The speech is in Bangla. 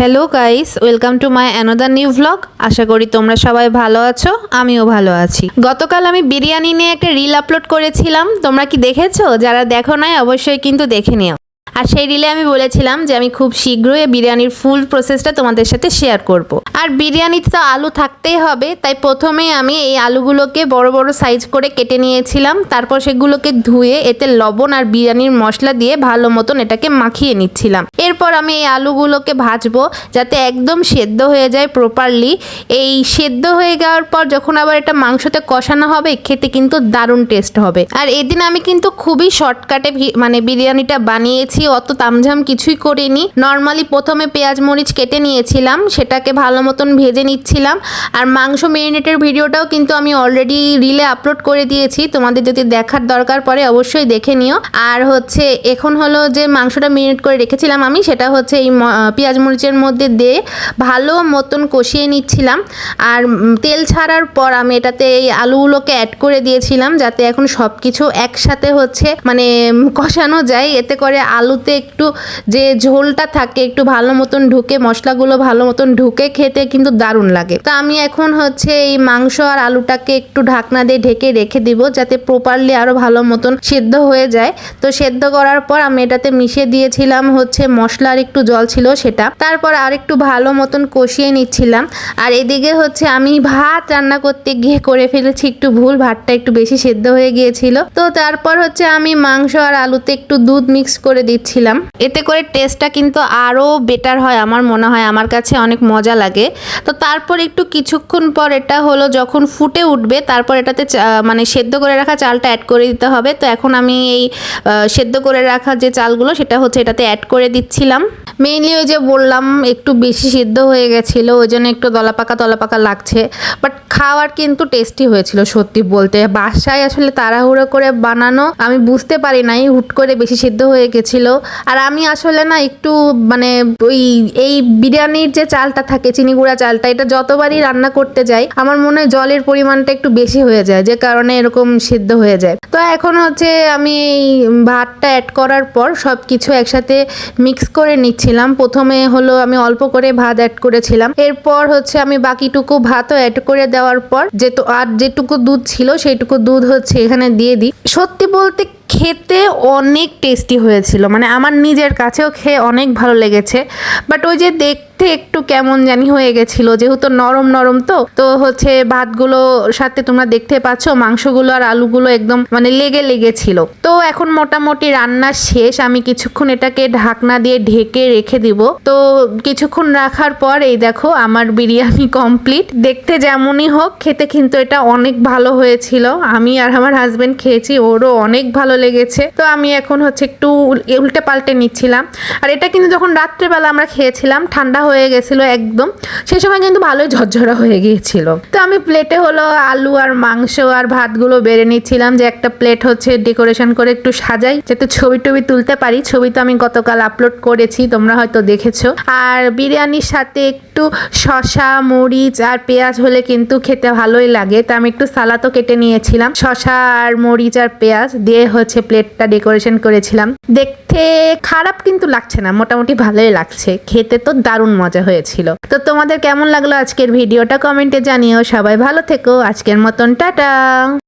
Hello guys welcome to my another new vlog আশা করি তোমরা সবাই ভালো আছো, আমিও ভালো আছি। গতকাল আমি বিরিয়ানি নিয়ে একটা রিল আপলোড করেছিলাম। তোমরা কি দেখেছ? যারা দেখো নাই, অবশ্যই কিন্তু দেখে নিও। আর সেই রিলে আমি বলেছিলাম যে আমি খুব শীঘ্রই বিরিয়ানির ফুল প্রসেসটা তোমাদের সাথে শেয়ার করব। আর বিরিয়ানিতে তো আলু থাকতেই হবে, তাই প্রথমে আমি এই আলুগুলোকে বড় বড় সাইজ করে কেটে নিয়েছিলাম, তারপর সেগুলোকে ধুয়ে এতে লবণ আর বিরিয়ানির মশলা দিয়ে ভালো মতন এটাকে মাখিয়ে নিচ্ছিলাম। এরপর আমি এই আলুগুলোকে ভাজবো, যাতে একদম সেদ্ধ হয়ে যায় প্রপারলি এই সেদ্ধ হয়ে যাওয়ার পর যখন আবার এটা মাংসতে কষানো হবে, খেতে কিন্তু দারুণ টেস্ট হবে। আর এদিন আমি কিন্তু খুবই শর্টকাটে মানে বিরিয়ানিটা বানিয়েছি অত তামঝাম কিছুই করিনি। নর্মালি প্রথমে পেঁয়াজ মরিচ কেটে নিয়েছিলাম, সেটাকে ভালো মতন ভেজে নিচ্ছিলাম। আর মাংস মেরিনেটের ভিডিওটাও কিন্তু আমি অলরেডি রিলে আপলোড করে দিয়েছি, তোমাদের যদি দেখার দরকার পড়ে অবশ্যই দেখে নিও। আর হচ্ছে, এখন হলো যে মাংসটা মেরিনেট করে রেখেছিলাম আমি, সেটা হচ্ছে এই পেঁয়াজ মরিচের মধ্যে দিয়ে ভালো মতন কষিয়ে নিচ্ছিলাম। আর তেল ছাড়ার পর আমি এটাতে এই আলুগুলোকে অ্যাড করে দিয়েছিলাম, যাতে এখন সব কিছু একসাথে হচ্ছে মানে কষানো যায়। এতে করে আলুতে একটু যে ঝোলটা থাকে, একটু ভালো মতন ঢুকে, মশলাগুলো ভালো মতন ঢুকে খেতে কিন্তু দারুণ লাগে। তো আমি এখন হচ্ছে এই মাংস আর আলুটাকে একটু ঢাকনা দিয়ে ঢেকে রেখে দিব যাতে প্রপারলি আরও ভালো মতন সেদ্ধ হয়ে যায়। তো সেদ্ধ করার পর আমি এটাতে মিশিয়ে দিয়েছিলাম হচ্ছে মশলার একটু জল ছিল সেটা। তারপর আর একটু ভালো মতন কষিয়ে নিচ্ছিলাম। আর এদিকে হচ্ছে আমি ভাত রান্না করতে গিয়ে করে ফেলেছি, একটু ভুল, ভাতটা একটু বেশি সেদ্ধ হয়ে গিয়েছিল। তো তারপর হচ্ছে আমি মাংস আর আলুতে একটু দুধ মিক্স করে দিচ্ছিলাম। এতে করে টেস্টটা কিন্তু আরও বেটার হয় আমার মনে হয়, আমার কাছে অনেক মজা লাগে। তো তারপর একটু কিছুক্ষণ পর এটা হলো যখন ফুটে উঠবে, তারপর এটাতে মানে সেদ্ধ করে রাখা চালটা অ্যাড করে দিতে হবে। তো এখন আমি এই সেদ্ধ করে রাখা যে চালগুলো, সেটা হচ্ছে এটাতে অ্যাড করে দিচ্ছিলাম। মেইনলি ওই যে বললাম, একটু বেশি সিদ্ধ হয়ে গেছিল, ওই জন্য একটু দলাপাকা দলাপাকা লাগছে। বাট খাওয়ার কিন্তু টেস্টি হয়েছিল, সত্যি বলতে। বাসায় আসলে তাড়াহুড়ো করে বানানো, আমি বুঝতে পারি নাই, হুট করে বেশি সিদ্ধ হয়ে গেছিল। আর আমি আসলে না একটু মানে ওই, এই বিরিয়ানির যে চালটা থাকে, চিনি গুঁড়া চালটা, এটা যতবারই রান্না করতে যাই, আমার মনে হয় জলের পরিমাণটা একটু বেশি হয়ে যায়, যে কারণে এরকম সিদ্ধ হয়ে যায়। তো এখন হচ্ছে আমি এই ভাতটা অ্যাড করার পর সব কিছু একসাথে মিক্স করে নিচ্ছিলাম প্রথমে হলো আমি অল্প করে ভাত অ্যাড করেছিলাম। এরপর হচ্ছে আমি বাকিটুকু ভাতও অ্যাড করে দেওয়ার পর যেটু আর যেটুকু দুধ ছিল, সেইটুকু দুধ হচ্ছে এখানে দিয়ে দিই। সত্যি বলতে খেতে অনেক টেস্টি হয়েছিল। মানে আমার নিজের কাছেও খেয়ে অনেক ভালো লেগেছে। বাট ওই যে দেখতে একটু কেমন জানি হয়ে গেছিল। যেহেতু নরম নরম তো তো হচ্ছে ভাতগুলো সাথে তোমরা দেখতে পাচ্ছ, মাংসগুলো আর আলুগুলো একদম মানে লেগে লেগেছিল। তো এখন মোটামুটি রান্না শেষ। আমি কিছুক্ষণ এটাকে ঢাকনা দিয়ে ঢেকে রেখে দিব। তো কিছুক্ষণ রাখার পর এই দেখো আমার বিরিয়ানি কমপ্লিট দেখতে যেমনই হোক, খেতে কিন্তু এটা অনেক ভালো হয়েছিল। আমি আর আমার হাজবেন্ড খেয়েছি, ওরও অনেক ভালো লেগেছে তো আমি এখন হচ্ছে একটু উল- উল্টে পাল্টে নিচ্ছিলাম। আর এটা কিন্তু যখন রাত্রেবেলা আমরা খেয়েছিলাম, ঠান্ডা হয়ে গেছিল একদম। সেই সময় কিন্তু ভালোই ঝরঝরা হয়ে গিয়েছিল। তো আমি প্লেটে হলো আলু আর মাংস আর ভাতগুলো বেড়ে নিচ্ছিলাম যে একটা প্লেট হচ্ছে ডেকোরেশন করে একটু সাজাই, যাতে ছবি টবি তুলতে পারি। ছবি তো আমি গতকাল আপলোড করেছি, তোমরা হয়তো দেখেছ। আর বিরিয়ানির সাথে একটু শশা মরিচ আর পেঁয়াজ হলে কিন্তু খেতে ভালোই লাগে। তা আমি একটু সালাদও কেটে নিয়েছিলাম। শশা আর মরিচ আর পেঁয়াজ দিয়ে হচ্ছে প্লেটটা ডেকোরেশন করেছিলাম। দেখতে খারাপ কিন্তু লাগছে না, মোটামুটি ভালোই লাগছে। খেতে তো দারুণ মজা হয়েছিল। তো তোমাদের কেমন লাগল আজকের ভিডিওটা কমেন্টে জানিও। সবাই ভালো থেকো। আজকের মতন টাটা।